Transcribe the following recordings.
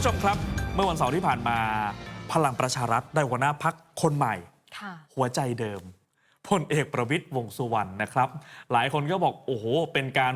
ผู้ชมครับ เมื่อวันเสาร์ที่ผ่านมา พลังประชารัฐได้หัวหน้าพักคนใหม่ค่ะหัวใจเดิมพลเอกประวิตยวงษ์สุวรรณนะครับ หลายคนก็บอกโอ้โห เป็นการ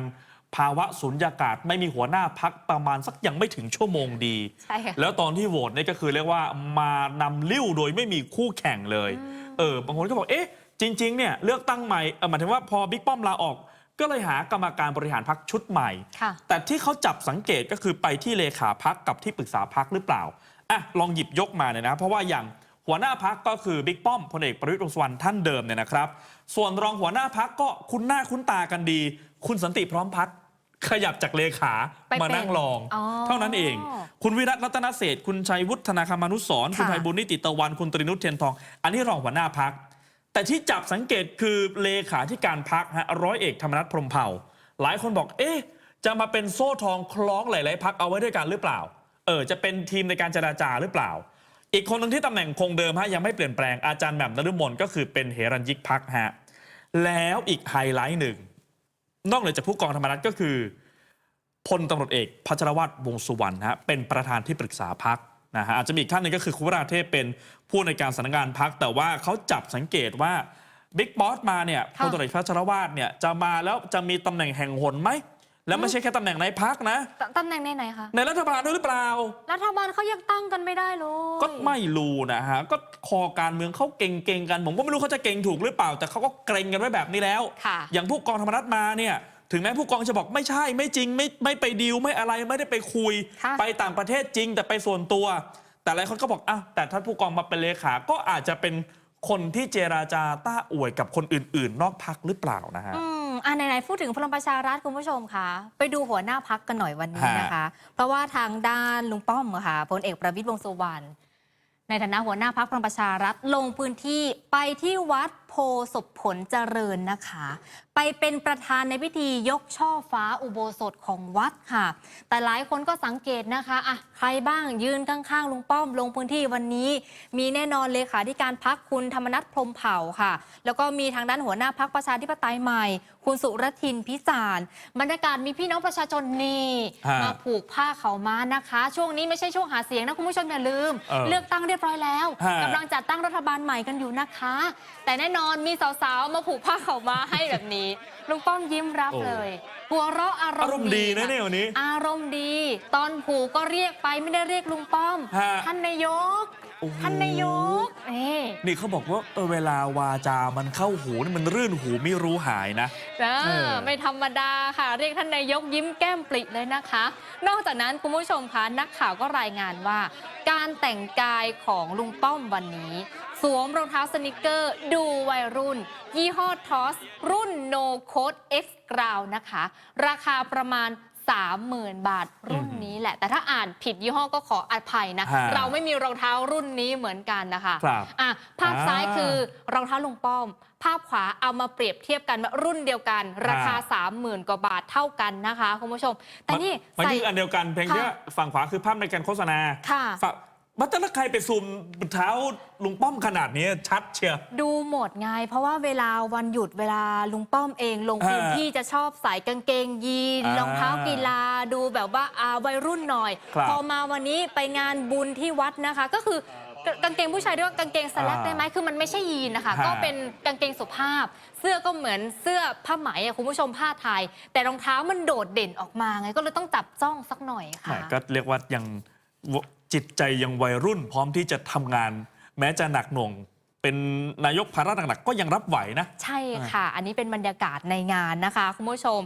ภาวะสุญญากาศไม่มีหัวหน้าพักประมาณสักยังไม่ถึงชั่วโมงดีใช่ค่ะแล้วตอนที่โหวตเนี่ยก็คือเรียกว่ามานำลิ้วโดยไม่มีคู่แข่งเลย เออบางคนก็บอกเอ๊ะจริง ๆ เนี่ยเลือกตั้งใหม่เออหมายถึงว่าพอบิ๊กป้อมลาออก ก็เลยหากรรมการบริหารพักชุดใหม่ค่ะแต่ที่เขาจับสังเกตก็คือไปที่เลขาพักกับที่ปรึกษาพักหรือเปล่าอะลองหยิบยกมาเนี่ยนะ เพราะว่าอย่างหัวหน้าพักก็คือบิ๊กป้อมพลเอกประวิตรวงษ์สุวรรณท่านเดิมเนี่ยนะครับ ส่วนรองหัวหน้าพักก็คุ้นหน้าคุ้นตากันดี คุณสันติพร้อมพัฒน์ขยับจากเลขาไปเป็นมานั่งรองอ๋อเท่านั้นเอง คุณวิรัตรัตนเศรษฐ์คุณชัยวุฒนาคมานุสรณ์คุณค่ะไพบุญนิติตะวันคุณตรีนุชเทียนทอง อันนี้รองหัวหน้าพัก แต่ที่จับสังเกตคือเลขาที่การพักฮะร้อยเอกธรรมนัฐพรมเผ่า หลายคนบอก เอ๊ะ จะมาเป็นโซ่ทองคล้องหลายๆพักเอาไว้ด้วยกันหรือเปล่า เออ จะเป็นทีมในการเจราจาหรือเปล่า อีกคนหนึ่งที่ตำแหน่งคงเดิมฮะยังไม่เปลี่ยนแปลงอาจารย์แหม่มนฤมลก็คือเป็นเฮรัญยิกพักฮะแล้วอีกไฮไลท์หนึ่งนอกเหนือจากผู้กองธรรมนัฐก็คือพลตำรวจเอกพัชรวัตรวงสุวรรณฮะเป็นประธานที่ปรึกษาพัก นะฮะอาจจะมีอีกท่านหนึงก็คือคุณวราเทพเป็นผู้ในวยการสำนักงานพักแต่ว่าเขาจับสังเกตว่าบิ๊กบอสมาเนี่ยพค่ะลตำรวจเอกพัชรวัตรเนี่ยจะมาแล้วจะมีตำแหน่งแห่งหนไหมแล้วไม่ใช่แค่ตำแหน่งในพักนะตตำแหน่งไหนๆคะในรัฐบาลด้วยหรือเปล่า รัฐบาลเขายังตั้งกันไม่ได้เลยก็ไม่รู้นะฮะก็คอการเมืองเขาเก่งๆกัน ผมก็ไม่รู้เขาจะเก่งถูกหรือเปล่า แต่เขาก็เกรงกันไว้แบบนี้แล้วค่ะอย่างผู้กองธรรมนัฐมาเนี่ย ถึงแม้ผู้กองจะบอกไม่ใช่ไม่จริงไม่ไม่ไปดีลไม่อะไรไม่ได้ไปคุย ค่ะ ไปต่างประเทศจริง แต่ไปส่วนตัว แต่หลายคนก็บอกอ้าวแต่ถ้าผู้กองมาเป็นเลขา ก็อาจจะเป็นคนที่เจราจาต้าอวยกับคนอื่น ๆ นอกพักหรือเปล่านะฮะ อืมอ่าไหนๆพูดถึงพลังประชารัฐคุณผู้ชมคะไปดูหัวหน้าพักกันหน่อยวันนี้นะคะ เพราะว่าทางด้านลุงป้อมอะค่ะพลเอกประวิตรวงษ์สุวรรณในฐานะหัวหน้าพักพลังประชารัฐลงพื้นที่ไปที่วัดโพศพผลเจริญนะคะ ไปเป็นประธานในพิธียกช่อฟ้าอุโบสถของวัดค่ะ แต่หลายคนก็สังเกตนะคะอะใครบ้างยืนข้างๆลุงป้อมลงพื้นที่วันนี้ มีแน่นอนเลขาธิการพักคุณธรรมนัฐพรหมเผ่าค่ะ แล้วก็มีทางด้านหัวหน้าพักประชาธิปไตยใหม่ คุณสุรทินพิจารณ์บรรยากาศมีพี่น้องประชาชนนี่ฮะมาผูกผ้าเขาวม้านะคะ ช่วงนี้ไม่ใช่ช่วงหาเสียงนะคุณผู้ชมอย่าลืมเออเลือกตั้งเรียบร้อยแล้วฮะกำลังจัดตั้งรัฐบาลใหม่กันอยู่นะคะ แต่แน่นอนมีสาวๆ มาผูกผ้าเขาวม้าให้แบบนี้ ลุงป้อมยิ้มรับเลยหัวเราะอารมณ์อารมณ์ดีนะเนี่ยวันนี้ อารมณ์ดี ตอนผูกก็เรียกไปไม่ได้เรียกลุงป้อม ฮะท่านนายก โอ้โห ท่านนายกเอ๊ะนี่เขาบอกว่าเออเวลาวาจามันเข้าหูนี่มันรื่นหูไม่รู้หายนะ เอเอออ ไม่ธรรมดาค่ะ เรียกท่านนายกยิ้มแก้มปริเลยนะคะ นอกจากนั้นคุณผู้ชมคะนักข่าวก็รายงานว่า การแต่งกายของลุงป้อมวันนี้ สวมรองเท้าสนิเกอร์ดูวัยรุ่น ยี่ห้อทอส รุ่น No Code X Ground นะคะ ราคาประมาณ 30,000 บาทรุ่นนี้แหละ แต่ถ้าอ่านผิดยี่ห้อก็ขออภัยนะ ฮะเราไม่มีรองเท้ารุ่นนี้เหมือนกันนะคะครับอะภาพอ่าซ้ายคือรองเท้าลุงป้อม ภาพขวาเอามาเปรียบเทียบกันว่ารุ่นเดียวกัน ราคา30,000 กว่าบาทเท่ากันนะคะคุณผู้ชม แต่นี่มันใส่ คืออันเดียวกันเพียงแค่ค่ะ ฝั่งขวาคือภาพในการโฆษณาค่ะ ฝั่ง บัตรใครไปซูมเท้าลุงป้อมขนาดนี้ชัดเชียวดูหมดไง เพราะว่าเวลาวันหยุดเวลาลุงป้อมเองลงพื้นฮะที่จะชอบใส่กางเกงยีนอ่ารองเท้ากีฬาดูแบบว่าอาวัยรุ่นหน่อยครับพอมาวันนี้ไปงานบุญที่วัดนะคะ ก็คือกางเกงผู้ชายด้วยกางเกงสแลกอ่าได้ไหมคือมันไม่ใช่ยีนนะคะฮะก็เป็นกางเกงสุภาพ เสื้อก็เหมือนเสื้อผ้าไหมอะคุณผู้ชมผ้าไทย แต่รองเท้ามันโดดเด่นออกมาไงก็เลยต้องจับจ้องสักหน่อยแหค่ะม่ก็เรียกว่ายังว จิตใจยังวัยรุ่น พร้อมที่จะทำงาน แม้จะหนักหน่วง เป็นนายกภาระหนักๆก็ยังรับไหวนะ ใช่ค่ะ อันนี้เป็นบรรยากาศในงานนะคะ คุณผู้ชม